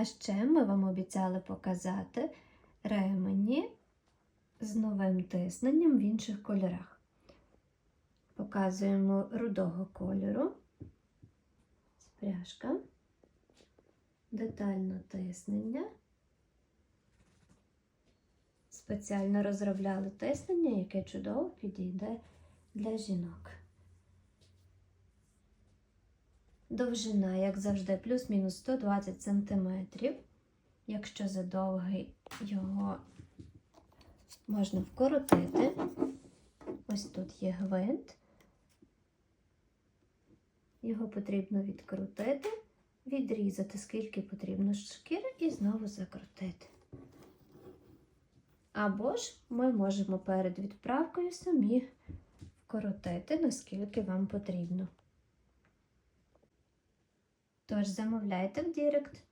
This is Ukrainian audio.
А ще ми вам обіцяли показати ремені з новим тисненням в інших кольорах. Показуємо рудого кольору, спряжка, детально тиснення. Спеціально розробляли тиснення, яке чудово підійде для жінок. Довжина, як завжди, плюс-мінус 120 см. Якщо задовгий, його можна вкоротити. Ось тут є гвинт. Його потрібно відкрутити, відрізати, скільки потрібно шкіри, і знову закрутити. Або ж ми можемо перед відправкою самі вкоротити, наскільки вам потрібно. Тож замовляйте в Дірект.